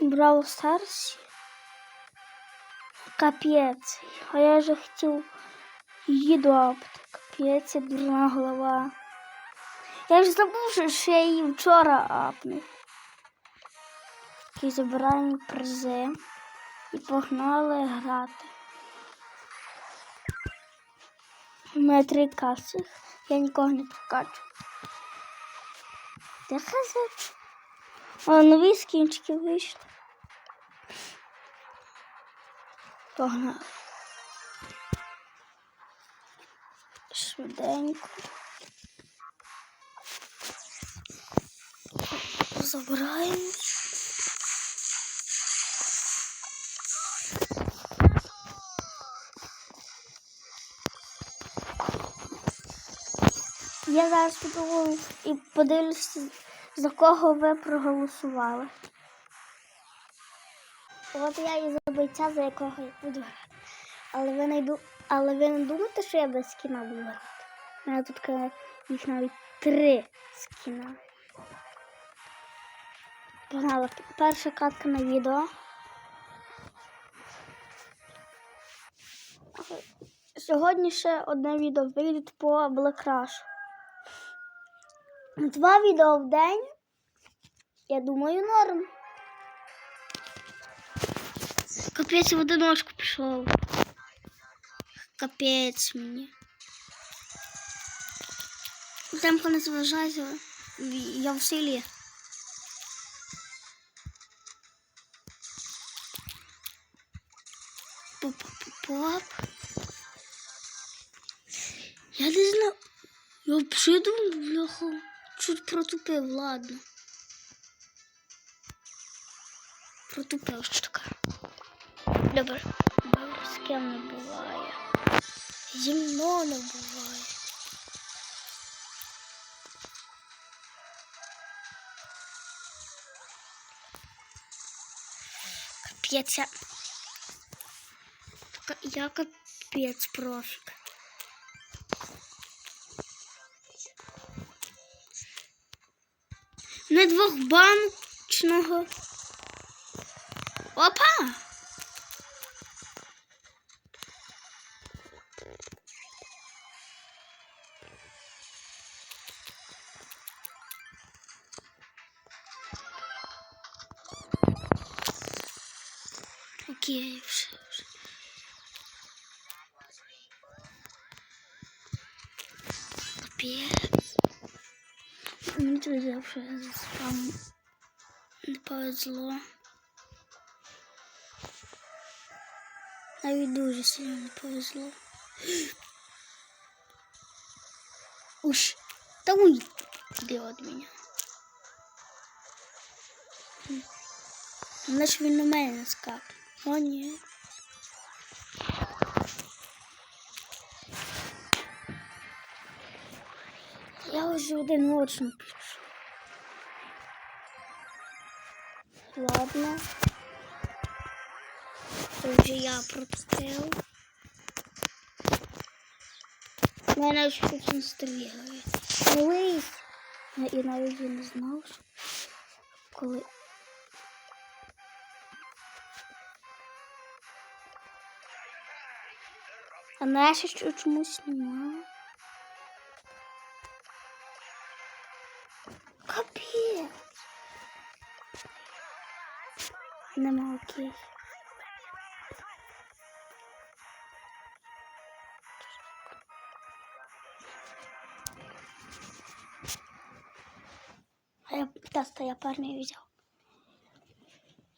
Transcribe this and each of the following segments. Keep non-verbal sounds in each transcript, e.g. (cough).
Браво Старсі. Капець. А я же хотів їду апти. Капець, дурна голова. Я ж забув, що- я її вчора апнув. І забираємо призи. І погнали грати. У мене три каси. Я нікого не покачу. Де хазет? О, нові скінчики вийшли. Погнали. Швиденько. Забираємо. Я зараз піду і подивлюся, за кого ви проголосували. От я і за бойця, за якого я буду грати. Але ви не. Але ви не думаєте, що я без скіна буду грати? У мене тут їх навіть три скіна. Погнали. Перша катка на відео. Сьогодні ще одне відео вийде по Black Rush. Два відео в день. Я думаю, норм. Капець в одиночку пішов. Капець мені. Темко не зважайся. Я в силі. Поп-поп-поп. Я не знаю. Я думаю, бляха. Чуть протупив, ладно. Протупив що таке. Добре. Добре, з ким не буває. Зі мною не буває. Капець. Я, капець профік. Не двохбанчного. Опа! Окей, вже, вже. Капець. Тут вже заспам не повезло. Навіть дуже сильно не повезло. Уж, та уйди від мене. Значить він на мене скакав. О, ні. Я вже одиночно пішов. Ладно. Це вже я пропустив. Мене ж тут не стріляє. Колись. Я і навіть і не знав, що коли. А наші чомусь немає. Нема. А я теста я парня взяв.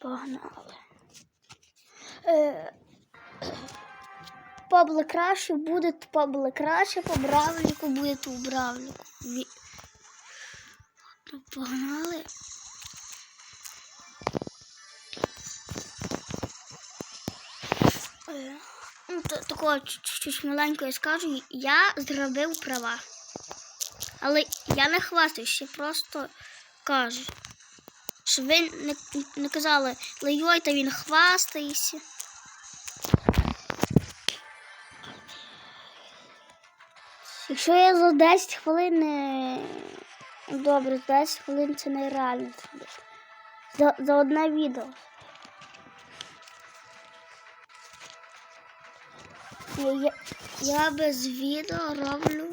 Погнали. Е, Пабло краще буде пабло краще, по бравліку буде у бравліку. Погнали. Такого чуть-чуть маленького скажу, я зробив права. Але я не хвастаюся, просто кажу. Щоб ви не, не казали, лейой, та він хвастається. Якщо я за 10 хвилин. Добре, за 10 хвилин це нереально. За, за одне відео. Я, я без відео роблю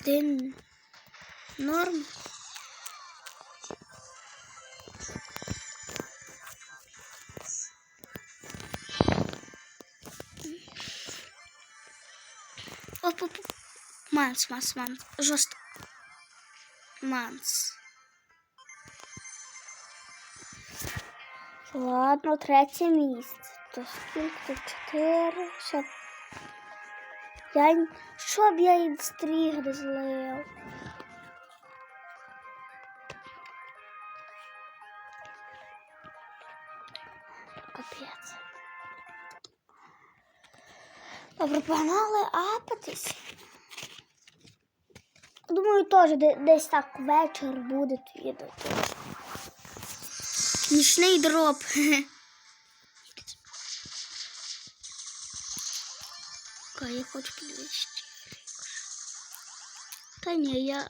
один норм. Оп, оп, оп. Манс, манс, манс. Жорстко. Манс. Ладно, третє місце. То скільки? Чотири. Щоб... Я... Щоб я інстріг не злив. Капець. Добре, погнали апатись. Думаю, теж десь так вечір буде відео. Нічний дроп. (laughs) Ка, я хочу підвищити. Та ні, я.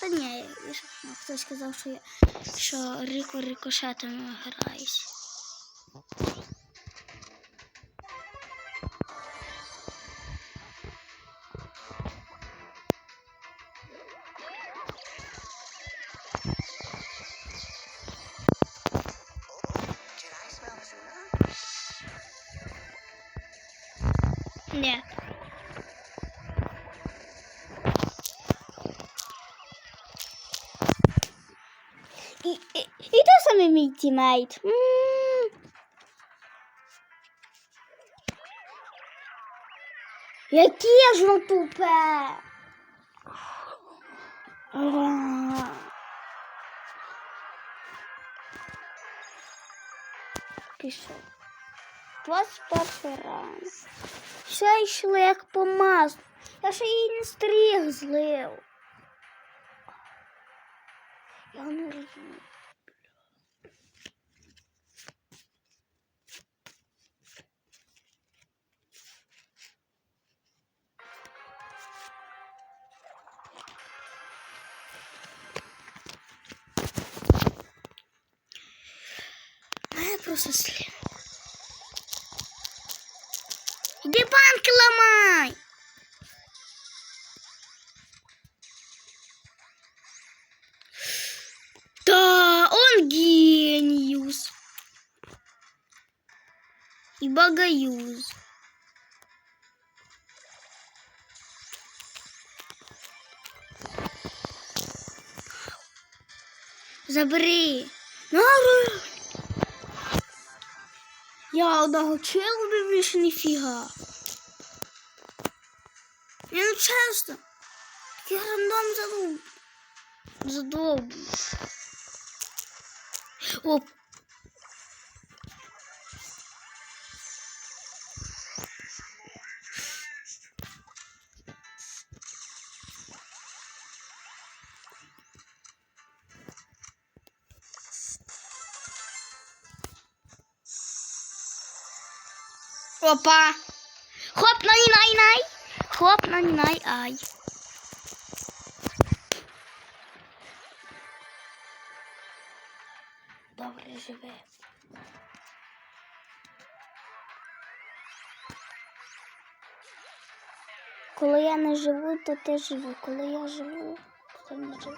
Та ні, я ну, хтось сказав, що я що Ріко рикошетами граюсь. Ні. І, і, і те саме мій тімейт. М. Яке ж воно тупе. А. Пішов. 21 раз. Все йшло як по маслу. Я ще її не стріг злив. Я не розумію. Просто слід. Іди банки ламай. Да, он гениус. И богоюз. Забери. Нару. Я одного челу би більше ніфіга. Чесно. Я рандом задумав. Задовбу. Оп. Опа. Хоп, най, най, най. Хоп, на най, ай. Добре живе. Коли я не живу, то ти живу. Коли я живу, то ти не живи.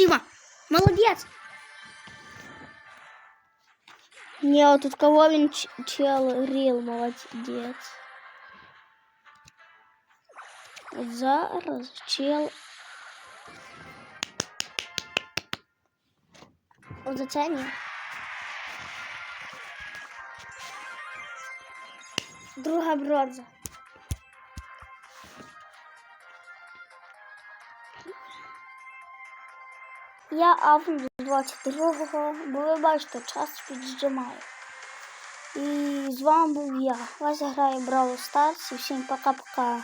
Шима, молодец! Не, вот тут кого він чел рил, молодец. От зараз чел. От за. Друга бронза. Я август 22-го, бо ви бачите, час піджимає. І з вами був я. Вас грає Браво Старс і всім пока-пока.